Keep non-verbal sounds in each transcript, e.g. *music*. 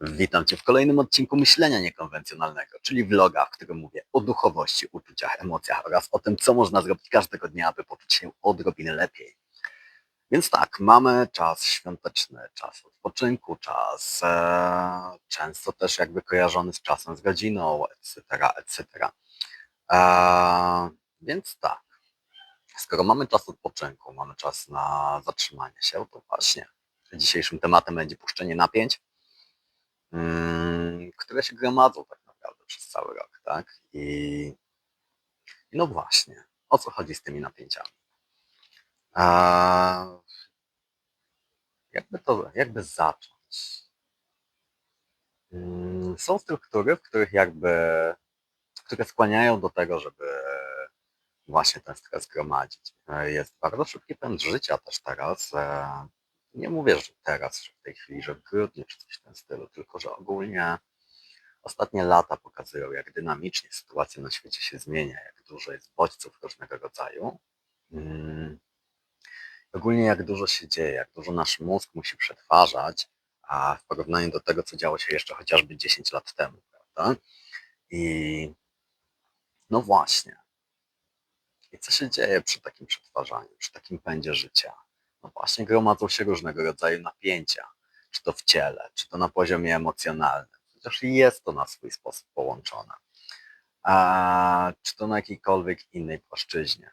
Witam Cię w kolejnym odcinku Myślenia Niekonwencjonalnego, czyli vloga, w którym mówię o duchowości, uczuciach, emocjach oraz o tym, co można zrobić każdego dnia, aby poczuć się odrobinę lepiej. Więc tak, mamy czas świąteczny, czas odpoczynku, czas e, często też jakby kojarzony z czasem z rodziną, etc., etc. E, więc tak, skoro mamy czas odpoczynku, mamy czas na zatrzymanie się, to właśnie dzisiejszym tematem będzie puszczenie napięć, które się gromadzą tak naprawdę przez cały rok, tak? I, no właśnie, o co chodzi z tymi napięciami? A, jakby to, jakby zacząć? Mm, Są struktury, w których jakby, które skłaniają do tego, żeby właśnie ten stres gromadzić. E, Jest bardzo szybki pęd życia też teraz. Nie mówię, że teraz, że w tej chwili, że w grudniu czy coś w tym stylu, tylko że ogólnie ostatnie lata pokazują, jak dynamicznie sytuacja na świecie się zmienia, jak dużo jest bodźców różnego rodzaju. Mm, Ogólnie jak dużo się dzieje, jak dużo nasz mózg musi przetwarzać, a w porównaniu do tego, co działo się jeszcze chociażby 10 lat temu, prawda? I no właśnie. I co się dzieje przy takim przetwarzaniu, przy takim pędzie życia? No właśnie gromadzą się różnego rodzaju napięcia, czy to w ciele, czy to na poziomie emocjonalnym, chociaż jest to na swój sposób połączone, a czy to na jakiejkolwiek innej płaszczyźnie.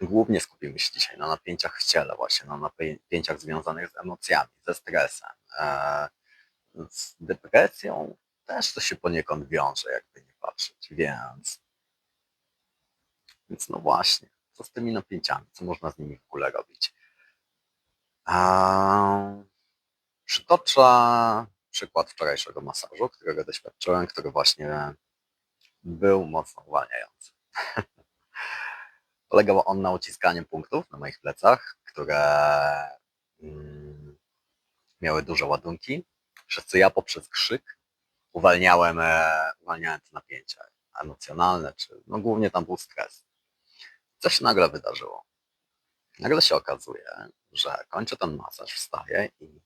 Głównie skupimy się dzisiaj na napięciach w ciele, właśnie na napięciach związanych z emocjami, ze stresem, e, z depresją też to się poniekąd wiąże, jakby nie patrzeć, więc więc no właśnie, co z tymi napięciami, co można z nimi w ogóle robić? Przytoczę przykład wczorajszego masażu, którego doświadczyłem, który właśnie był mocno uwalniający. *laughs* Polegał on na uciskaniu punktów na moich plecach, które mm, miały duże ładunki, przez co ja poprzez krzyk uwalniałem, e, uwalniałem te napięcia emocjonalne, czy no głównie tam był stres co się nagle wydarzyło? Nagle się okazuje, że kończę ten masaż, wstaję i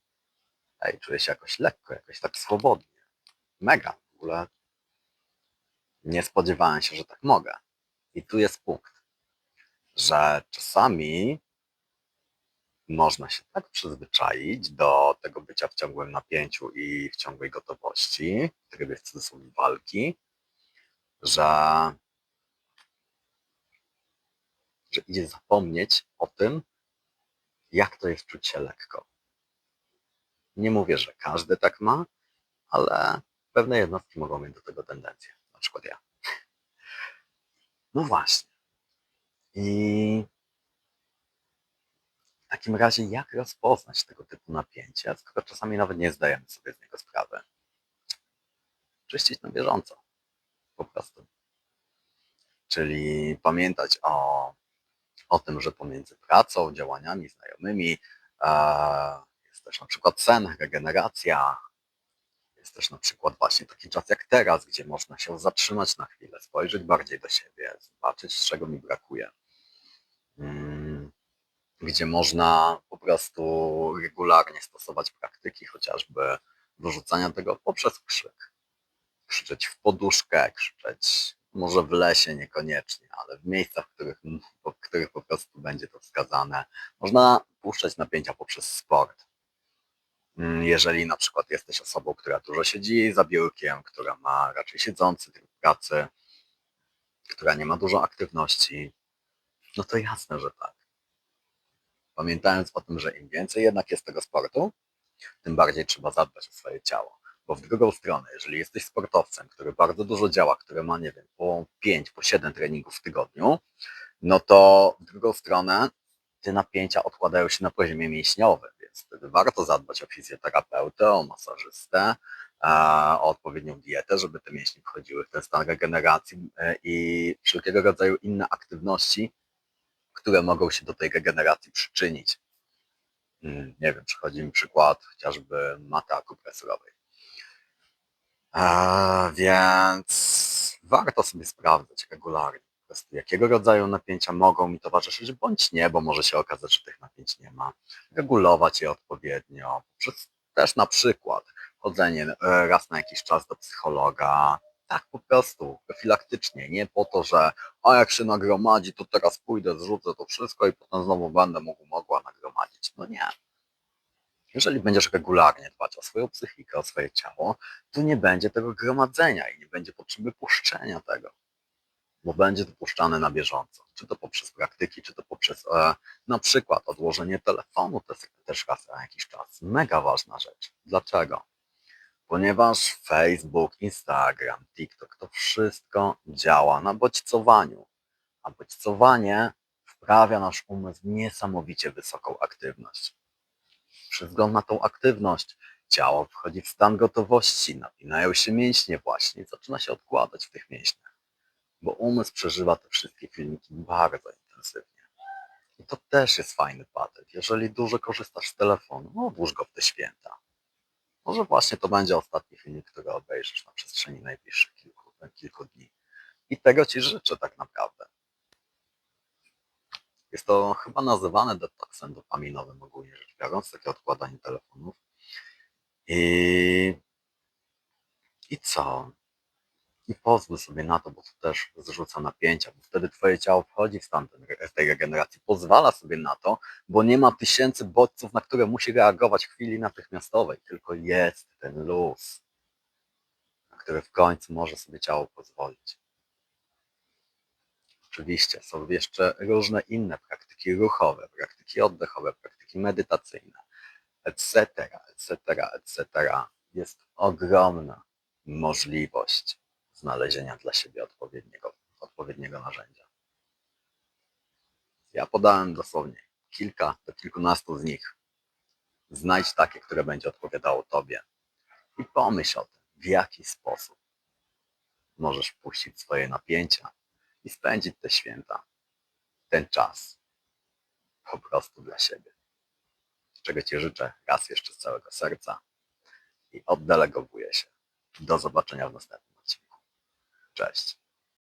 ej, czuję się jakoś lekko, jakoś tak swobodnie. Mega. W ogóle nie spodziewałem się, że tak mogę. I tu jest punkt, że czasami można się tak przyzwyczaić do tego bycia w ciągłym napięciu i w ciągłej gotowości, w trybie w cudzysłowie walki, że że idzie zapomnieć o tym, jak to jest czuć się lekko. Nie mówię, że każdy tak ma, ale pewne jednostki mogą mieć do tego tendencję, na przykład ja. No właśnie. I w takim razie, jak rozpoznać tego typu napięcie, skoro czasami nawet nie zdajemy sobie z niego sprawy? Czyścić na bieżąco. Po prostu. Czyli pamiętać o o tym, że pomiędzy pracą, działaniami, znajomymi e, jest też na przykład sen, regeneracja, jest też na przykład właśnie taki czas jak teraz, gdzie można się zatrzymać na chwilę, spojrzeć bardziej do siebie, zobaczyć, czego mi brakuje. Mm, Gdzie można po prostu regularnie stosować praktyki, chociażby wyrzucania tego poprzez krzyk. Krzyczeć w poduszkę, krzyczeć może w lesie niekoniecznie, ale w miejscach, w których, w których po prostu będzie to wskazane. Można puszczać napięcia poprzez sport. Mm, Jeżeli na przykład jesteś osobą, która dużo siedzi za biurkiem, która ma raczej siedzący tryb pracy, która nie ma dużo aktywności, no to jasne, że tak. Pamiętając o tym, że im więcej jednak jest tego sportu, tym bardziej trzeba zadbać o swoje ciało. Bo w drugą stronę, jeżeli jesteś sportowcem, który bardzo dużo działa, który ma, nie wiem, po 5, po 7 treningów w tygodniu, no to w drugą stronę te napięcia odkładają się na poziomie mięśniowym, więc wtedy warto zadbać o fizjoterapeutę, o masażystę, o odpowiednią dietę, żeby te mięśnie wchodziły w ten stan regeneracji e, i wszelkiego rodzaju inne aktywności, które mogą się do tej regeneracji przyczynić. Mm, Nie wiem, przychodzi mi przykład chociażby maty akupresurowej. A, więc warto sobie sprawdzać regularnie, jakiego rodzaju napięcia mogą mi towarzyszyć, bądź nie, bo może się okazać, że tych napięć nie ma. Regulować je odpowiednio, poprzez też na przykład chodzenie e, raz na jakiś czas do psychologa, tak po prostu, profilaktycznie, nie po to, że a jak się nagromadzi, to teraz pójdę, zrzucę to wszystko i potem znowu będę mógł, mogła nagromadzić. No nie. Jeżeli będziesz regularnie dbać o swoją psychikę, o swoje ciało, to nie będzie tego gromadzenia i nie będzie potrzeby puszczenia tego, bo będzie dopuszczane na bieżąco. Czy to poprzez praktyki, czy to poprzez e, na przykład odłożenie telefonu też, też raz na jakiś czas. Mega ważna rzecz. Dlaczego? Ponieważ Facebook, Instagram, TikTok to wszystko działa na bodźcowaniu, a bodźcowanie wprawia nasz umysł w niesamowicie wysoką aktywność. Przez wzgląd na tą aktywność ciało wchodzi w stan gotowości, napinają się mięśnie właśnie i zaczyna się odkładać w tych mięśniach, bo umysł przeżywa te wszystkie filmiki bardzo intensywnie. I to też jest fajny patent. Jeżeli dużo korzystasz z telefonu, no odłóż go w te święta. Może właśnie to będzie ostatni filmik, który obejrzysz na przestrzeni najbliższych kilku, kilku dni. I tego Ci życzę tak naprawdę. Jest to chyba nazywane detoksem dopaminowym ogólnie rzecz biorąc, takie odkładanie telefonów. I, I co? I pozwól sobie na to, bo to też zrzuca napięcia, bo wtedy Twoje ciało wchodzi w stan tej regeneracji, pozwala sobie na to, bo nie ma tysięcy bodźców, na które musi reagować w chwili natychmiastowej, tylko jest ten luz, na który w końcu może sobie ciało pozwolić. Oczywiście są jeszcze różne inne praktyki ruchowe, praktyki oddechowe, praktyki medytacyjne, etc., etc., etc. Jest ogromna możliwość znalezienia dla siebie odpowiedniego, odpowiedniego narzędzia. Ja podałem dosłownie kilka do kilkunastu z nich. Znajdź takie, które będzie odpowiadało Tobie i pomyśl o tym, w jaki sposób możesz puścić swoje napięcia i spędzić te święta, ten czas po prostu dla siebie. Czego Ci życzę raz jeszcze z całego serca i oddelegowuję się. Do zobaczenia w następnym odcinku. Cześć.